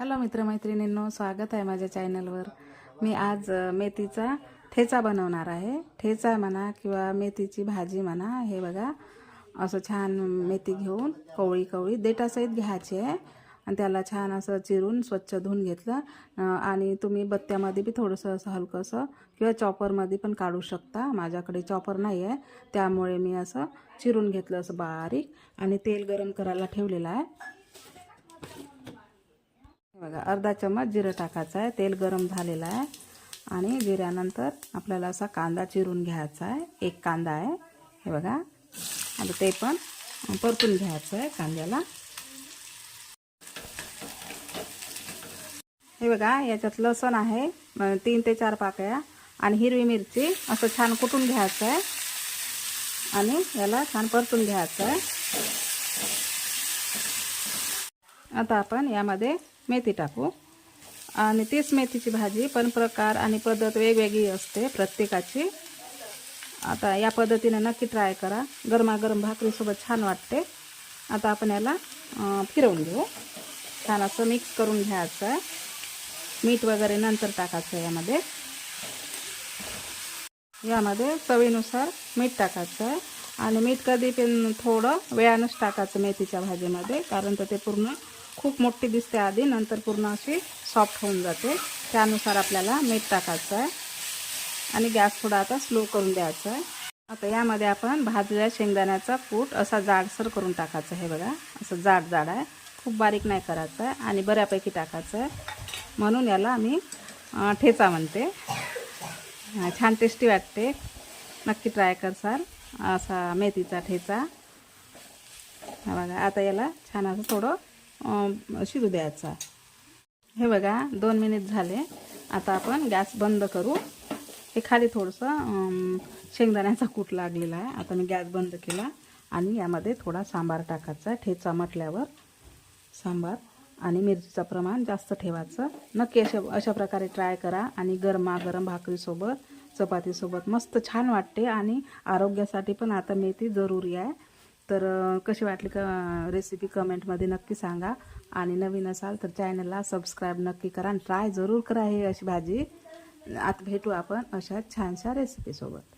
Hello मित्रमैत्रिणींनो स्वागत आहे माझ्या चॅनलवर. मी आज मेथीचा ठेचा बनवणार आहे. ठेचा म्हणा किंवा मेथीची भाजी म्हणा हे बघा. असं छान मेथी घेऊन कवळी कवळी देठासहित घ्यायची आहे. आणि त्याला छान असं चिरून स्वच्छ धुवून घेतलं. आणि तुम्ही बत्त्यामध्ये बी थोडंसं असं हलकंसं किंवा चॉपरमध्ये पण काढू शकता. माझ्याकडे चॉपर नाही आहे. त्यामुळे मी असं चिरून घेतलं असं बारीक. आणि तेल गरम करायला ठेवलेलं आहे. बघा अर्धा चम्मच जिरं टाकायचं आहे तेल गरम झालेलं आहे. आणि जिऱ्यानंतर आपल्याला असा कांदा चिरून घ्यायचा आहे एक कांदा आहे. हे बघा आता ते पण परतून घ्यायचं आहे कांद्याला. हे बघा याच्यात लसण आहे तीन ते चार पाकळ्या आणि हिरवी मिरची असं छान कुटून घ्यायचं आहे. आणि याला छान परतून घ्यायचं आहे. आता आपण यामध्ये मेथी टाकू. आणि तीच मेथीची भाजी पण प्रकार आणि पद्धत वेगवेगळी असते प्रत्येकाची. आता या पद्धतीने नक्की ट्राय करा. गरमागरम भाकरीसोबत छान वाटते. आता आपण याला फिरवून घेऊ. छान असं मिक्स करून घ्यायचं. आहे मीठ वगैरे नंतर टाकायचं आहे यामध्ये. यामध्ये चवीनुसार मीठ टाकायचं. आहे आणि मीठ कधी पण थोडं वेळानंच टाकायचं मेथीच्या भाजीमध्ये कारण तर ते पूर्ण खूप मोठी दिसते आधी नंतर पूर्ण अशी सॉफ्ट होऊन जाते. त्यानुसार आपल्याला मीठ टाकायचं आहे. आणि गॅस थोडा आता स्लो करून द्यायचा आहे. आता यामध्ये आपण भाजलेल्या शेंगदाण्याचा कूट असा जाडसर करून टाकायचं आहे बघा. असं जाड जाड आहे. खूप बारीक नाही करायचं आहे आणि बऱ्यापैकी टाकायचं आहे. म्हणून याला आम्ही ठेचा म्हणते. छान टेस्टी वाटते. नक्की ट्राय करसाल असा मेथीचा ठेचा. बघा आता याला छान असं थोडं शिजू द्यायचा. हे बघा दोन मिनिट झाले. आता आपण गॅस बंद करू. हे खाली थोडंसं शेंगदाण्याचा कूट लागलेला आहे. आता मी गॅस बंद केला आणि यामध्ये थोडा सांबार टाकायचा ठेचा म्हटल्यावर सांबार आणि मिरचीचं प्रमाण जास्त ठेवायचं. नक्की अशा अशा प्रकारे ट्राय करा आणि गरमागरम भाकरीसोबत चपातीसोबत मस्त छान वाटते आणि आरोग्यासाठी पण आता मेथी जरुरी आहे. तर कशी वाटली का रेसिपी कमेंटमध्ये नक्की सांगा. आणि नवीन असाल तर चॅनलला सबस्क्राईब नक्की करा आणि ट्राय जरूर करा हे अशी भाजी. आता भेटू आपण अशा छानशा रेसिपीसोबत